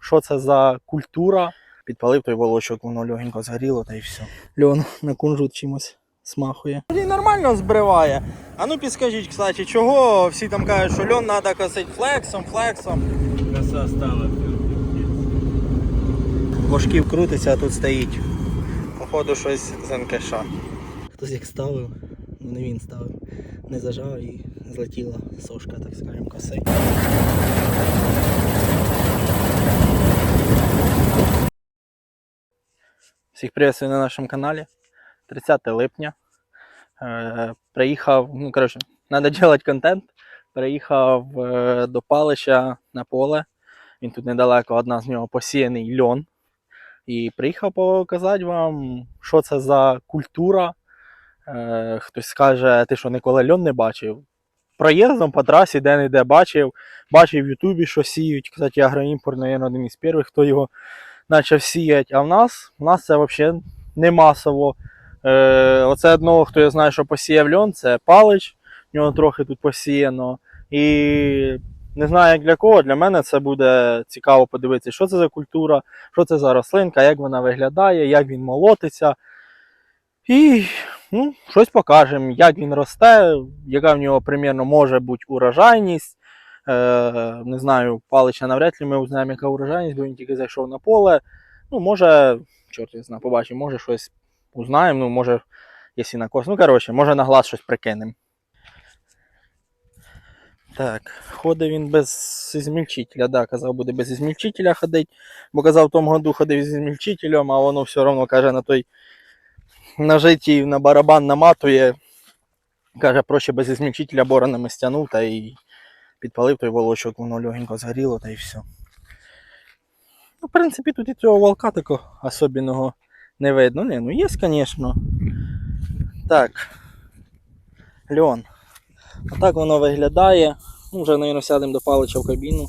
що це за культура. Підпалив той волочок, воно легенько згоріло та й все. Льон на кунжут чимось смахує. І нормально збриває. А ну підскажіть, кстати, чого всі там кажуть, що льон треба косити флексом, флексом. Коса стала. Бошків крутиться, а тут стоїть. Походу щось з НКШ. Хтось як ставив, ну не він ставив. Не зажав і злетіла сошка, так скажемо, коси. Всіх приветствую на нашому каналі. 30 липня. Е, приїхав, ну коротше, треба робити контент. Приїхав е, до Палища на поле. Він тут недалеко, одна з нього посіяний льон. І приїхав показати вам, що це за культура. Е, хтось скаже, ти що ніколи льон не бачив. Проїздом по трасі, де не де бачив, бачив в Ютубі, що сіють. Кстати, агроімпорт, мабуть, один із перших, хто його почав сіяти. А в нас, в нас це взагалі не масово. Е, оце одного, хто я знаю, що посіяв льон, це палич. В нього трохи тут посіяно. І не знаю, як для кого. Для мене це буде цікаво подивитися, що це за культура, що це за рослинка, як вона виглядає, як він молотиться. І ну, щось покажемо, як він росте, яка в нього примірно може бути урожайність. Е, не знаю, палича навряд ли ми узнаємо, яка урожайність, бо він тільки зайшов на поле. Ну, може, чорт я знаю, побачимо, може щось узнаємо, ну, може, якщо на кос. Ну, коротше, може на глаз щось прикинемо. Так, ходить він без змільчителя, да, казав, буде без змільчителя ходити, бо казав, в тому году ходив з змільчителем, а воно все одно каже на той на житті на барабан наматує. Каже, проще без змільчителя боронами стягнув та і підпалив той волочок, воно легенько згоріло та і все. Ну, в принципі, тут і цього волка такого особливого не видно. Не, ну є, звісно. Так. Льон. Отак воно виглядає. Ну, вже, мабуть, сядемо до Палича в кабіну.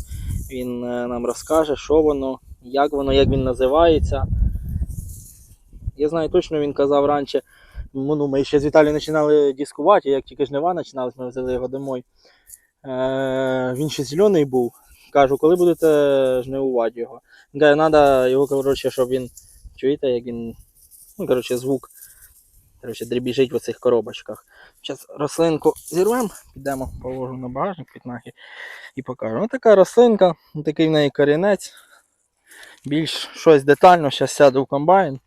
Він е, нам розкаже, що воно, як воно, як він називається. Я знаю точно, він казав раніше. Ну, ми ще з Віталією починали дискувати, як тільки жнива починалися, ми взяли його домой. Е, він ще зелений був. Кажу, коли будете жнивувати його. Він каже, треба його, коротше, щоб він. Чуєте, як він. Ну, коротше, звук. Коротше, дрібіжить в оцих коробочках. Зараз рослинку зірвемо, підемо, положу на багажник під нахи і покажу. Ось така рослинка, такий в неї корінець. Більш щось детально, зараз сяду в комбайн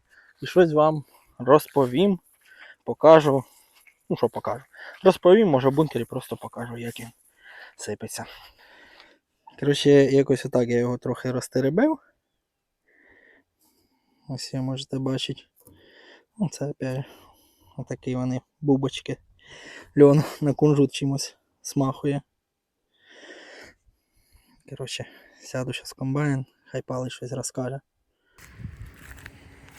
і щось вам розповім, покажу. Ну що покажу? Розповім, може в бункері просто покажу, як він сипеться. Коротше, якось отак я його трохи розтеребив. Ось ви можете бачити. Ну, це опять отакі вони бубочки. Льон на кунжут чимось смахує. Коротше, сяду зараз в комбайн, хай палить щось розкаже.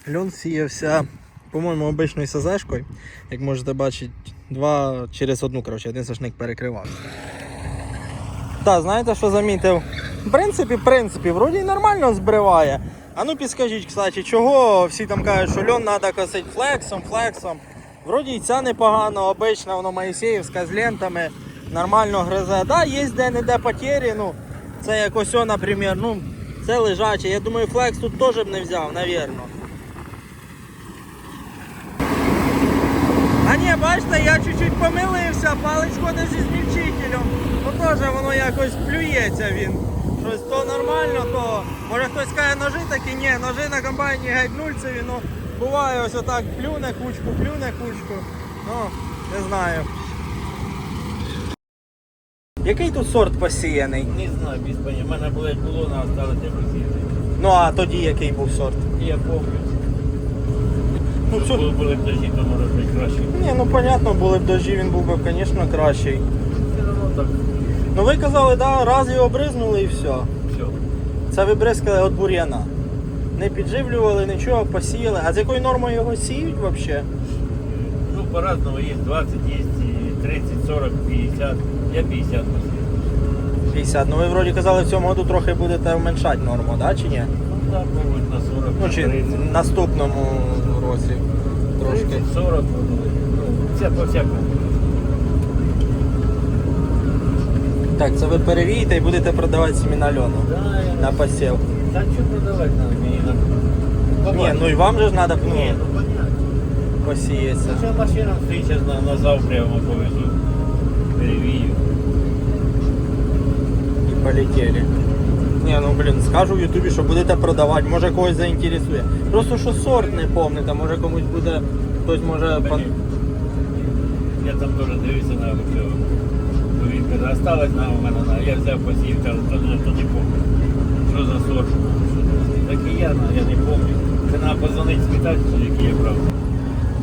Льон сіявся, по-моєму, обичною СЗшкою. Як можете бачити, два через одну, коротше, один сошник перекривався. Так, знаєте, що замітив? В принципі, в принципі, вроді нормально збриває. А ну підскажіть, кстати, чого всі там кажуть, що льон треба косити флексом, флексом. Вроді і ця непогано, обична, воно Моїсеївська з лентами, нормально гризе. Да, є де-не-де потері, ну, це як ось, наприклад, ну, це лежаче. Я думаю, флекс тут теж б не взяв, навірно. А ні, бачите, я чуть-чуть помилився, палець ходить зі змільчителем. Теж воно якось плюється він. Щось то нормально, то може хтось каже ножи такі, ні, ножи на комбайні геть нульцеві, ну буває ось отак плюне кучку, плюне кучку. Ну, не знаю. Який тут сорт посіяний? Не знаю, без поняття. У мене були було на осталось росіяни. Ну а тоді який був сорт? Я пам'ятаю. Ну, були, були б дожі, то може бути краще. Ні, ну понятно, були б дожі, він був би, звісно, кращий. Все одно так. Ну ви казали, да, раз його бризнули і все. Все. Це ви бризкали від бур'яна. Не підживлювали, нічого, посіяли. А з якою нормою його сіють взагалі? Ну, по-разному є 20, є 30, 40, 50. Я 50 посів. 50. Ну ви вроді казали, в цьому году трохи будете вменшати норму, да, чи ні? Ну так, мабуть, на 40, Ну чи 30. в наступному році трошки. 30, 40, ну, це по всякому. Так, це ви перевієте і будете продавати семена льону Да, на посів. Та що продавати надо мені на... Ні, ну і вам же ж треба ну, ну посіятися. Це машина зараз на, на зав прямо повезу. Перевію. І полетіли. Ні, ну блін, скажу в Ютубі, що будете продавати, може когось заінтересує. Просто що сорт не помните, може комусь буде, хтось може пон... Я там теж дивився на цього. Каже, осталось на у мене, на- я взяв посів, каже, то, то не помню. Що за сорт? Так і я, ну, я не помню. Це треба позвонити спитати, який я брав.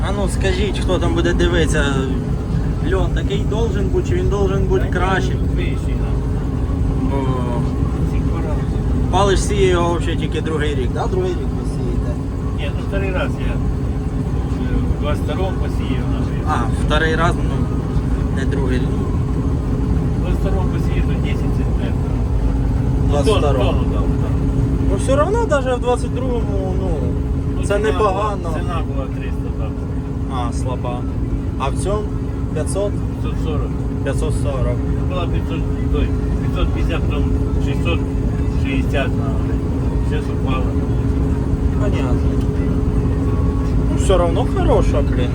А ну скажіть, хто там буде дивитися. Льон такий должен бути, чи він должен бути краще. Вищий, ну. Бо палиш сіє його взагалі тільки другий рік, да? Другий рік ви сієте. Ні, ну второй раз я е, в 22-му посіяв А, вторий раз, ну, не другий рік. В 22-му посіяв до 10 центнерів. Ну, 22-му. Тонну дав, так. Ну все одно навіть в 22-му, ну, Ну, це ціна непогано. була- Ціна була 300 там. А, слаба. А в цьому 500? 540. 540. Була 500, той, 550, потім 660 на Сейчас упало. Понятно. Ну все равно хороша, блін.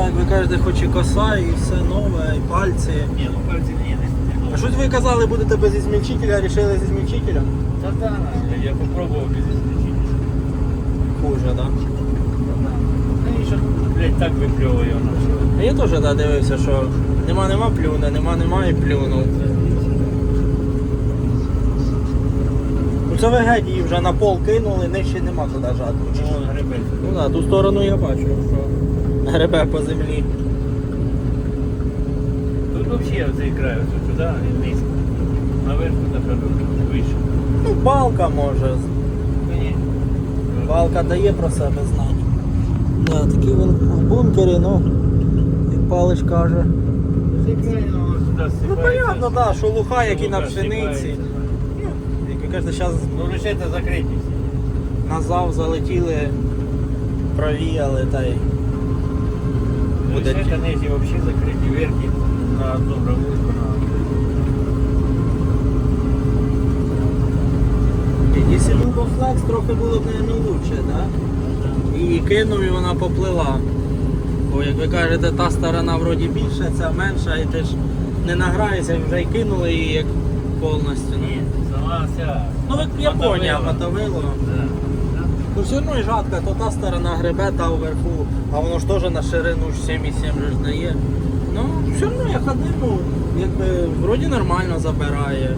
Як ви кажете, хоч і коса, і все нове, і пальці. Ні, ну пальці ні, не А щось ви казали, будете без ізмільчителя, рішили з ізмільчителем? Та да, я попробував без исключения. Хуже, так? Ну і що, блядь, так випльовує воно. А я теж да, дивився, що нема нема плюне, нема нема і плюнув. Ну це ви геть її вже на пол кинули, нижче нема куди жати. Ну, гребець. Ну так, ту сторону я бачу, що гребе по землі. Тут вообще оцей край, ось сюди і низько. Наверху так вище. Ну, балка може. Балка дає про себе знати. Да, такий він в бункері, ну, як Палич каже. цей ну, Ну, понятно, да, що луха, які на пшениці. Як ви кажете, зараз Ну, лише це закриті всі. на зав залетіли, провіяли та й. Буде Лише ті- взагалі закриті, верхні на одну гравурку. Якщо був флекс, трохи було б, мабуть, лучше, так? І кинув і вона поплила. Бо як ви кажете, та сторона вроді більша, ця менша, і ти ж не награєшся, вже й кинули її як повністю. Ну, Ні, сама ця. ну як Японія мотовила. мотовило. Да. Ну все одно і жатка, то та сторона гребе, та вверху, а воно ж теж на ширину 7,7 же ж дає. Ну, все одно я ходив, ну, якби вроді нормально забирає.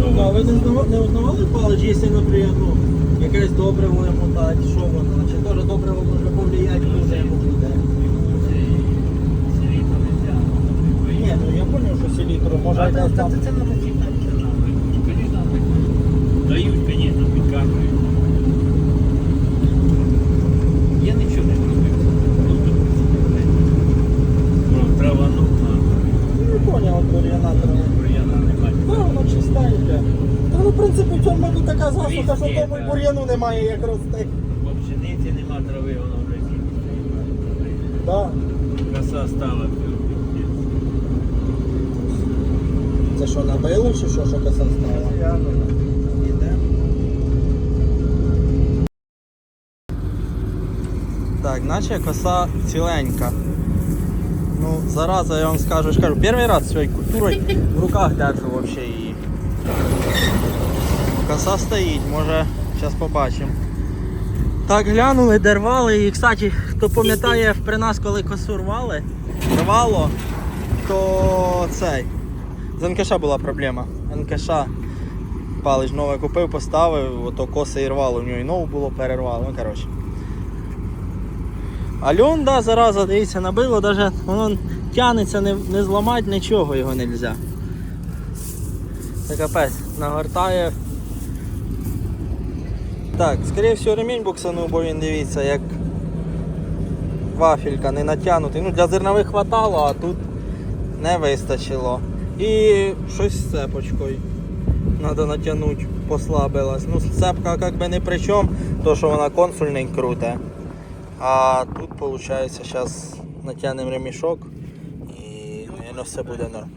Ну, а ви не узнавали, палич, якщо, наприклад, ну, якесь добриво йому дати, що воно? Чи теж добриво може повлияти, хуже йому буде? Ні, ну я зрозумів, що селітру може А, там. та це надо читати. Конечно, Дають, конечно, підказують. Я нічого не зробив. Ну, трава, ну, Не поняв, от бур'яна треба. бур'яна немає. Ну, воно чистеньке. Та ну, в принципі, в цьому мабуть така засуха, що Везде, тому й так. бур'яну немає як рости. Бо пшениці нема трави, воно вже. Да. Коса стала. Це що, набило чи що, що коса стала? Так, наче коса ціленька. Ну, зараза, я вам скажу, ж кажу, перший раз своєю культурою в руках держу вообще її. Коса стоїть, може, зараз побачимо. Так, глянули, дервали і, кстати, хто пам'ятає при нас, коли косу рвали, рвало, то цей. З НКШ була проблема. НКШ палич нове купив, поставив, ото коси і рвало, у нього і нову було перервало. Ну, коротше. А льон, да, зараза, дивіться, набило, даже воно тянеться, не, не зламати нічого його не можна. Це капець, нагортає. Так, скоріше всього ремінь буксанув, бо він дивіться, як вафелька не натягнутий. Ну, для зернових хватало, а тут не вистачило. І щось з цепочкою. Треба натягнути, послабилась. Ну, цепка як би не при чому, то що вона консульний круте. А тут виходить, зараз натягнемо ремішок і Наверно, все буде норм.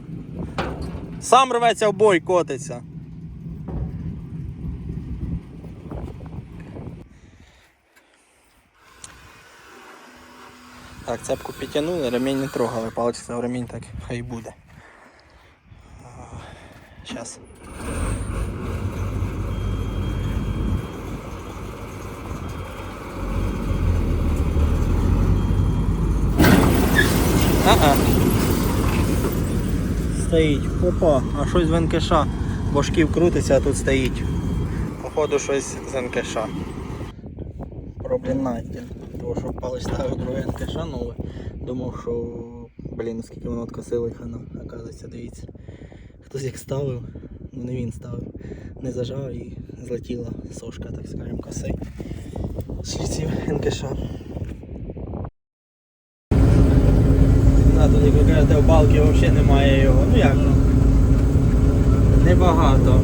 Сам рветься в бой, котиться. Так, цепку підтягнули, ремінь не трогали, палець сказав, ремінь так хай буде. Зараз. А-а. Стоїть. Опа, а щось з НКШ. Бошків крутиться, а тут стоїть. Походу щось з НКШ. Проблем найден. Того, що друге НКШ нове. Думав, що блін, скільки воно откосило воно, оказується, дивіться. Хтось їх ставив, ну не він ставив. Не зажав і злетіла сошка, так скажемо, коси. Шліців НКШ. А тут, як ви кажете, в балки взагалі немає його. Ну як? Небагато.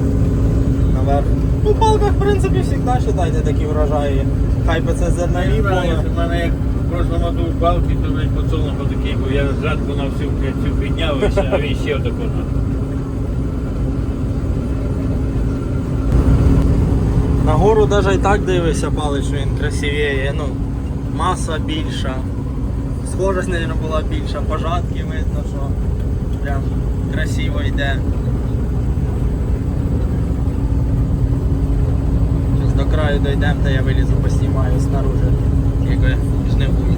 Наверх. Ну, в балках, в принципі, завжди вважайте такі врожаї. Хай би це зернові У мене як в прошлому году в балки, то блядь, подсолнух такий був. Я жатку на всю, блядь, всю підняв, і ще- а він ще отако. на. Нагору навіть і так дивишся, палець, що він красивіє. Ну, маса більша. Схожість, мабуть, була більша. Пожатки видно, що прям красиво йде. Зараз до краю дійдемо, та я вилізу, поснімаю снаружи, як ви жнивуєте.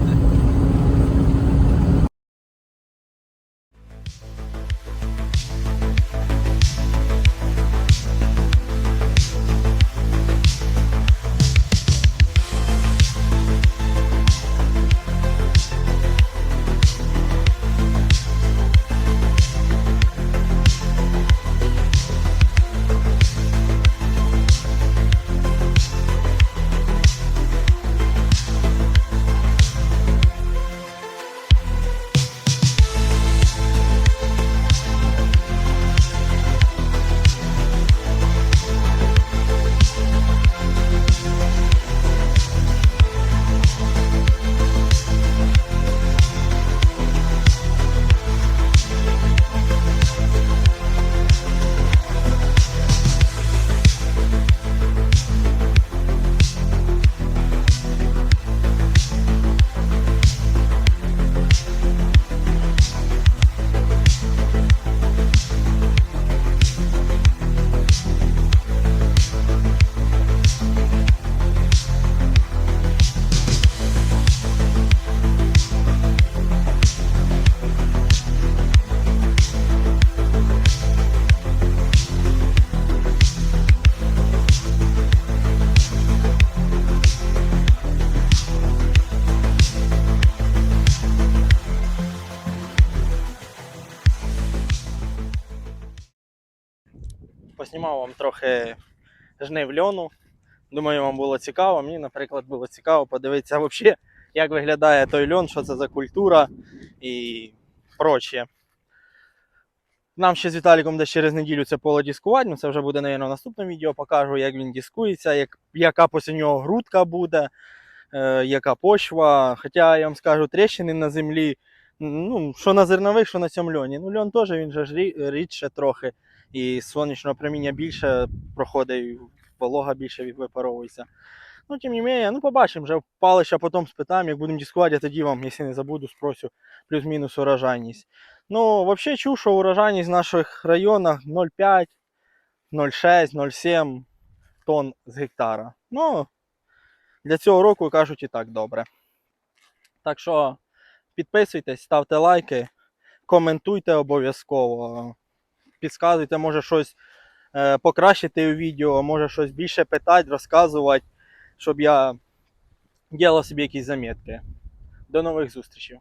Поснімав вам трохи жнив. Думаю, вам було цікаво. Мені, наприклад, було цікаво подивитися взагалі, як виглядає той льон, що це за культура і прочее. Нам ще з Віталіком десь через неділю це поле дискувати. Ну, це вже буде, мабуть, в наступному відео. Покажу, як він дискується, як, яка після нього грудка буде, е, яка почва. Хоча я вам скажу, тріщини на землі, ну, що на зернових, що на цьому льоні. Ну, льон теж він же рідше трохи і сонячного проміння більше проходить, волога більше випаровується. Ну, тим не менее, ну побачимо, вже палища потім спитаємо, як будемо дискувати, тоді вам, якщо не забуду, спросю плюс-мінус урожайність. Ну, взагалі чув, що урожайність в наших районах 0,5, 0,6, 0,7 тонн з гектара. Ну, для цього року кажуть і так добре. Так що підписуйтесь, ставте лайки, коментуйте обов'язково підказуйте, може щось е, покращити у відео, може щось більше питати, розказувати, щоб я робив собі якісь замітки. До нових зустрічей.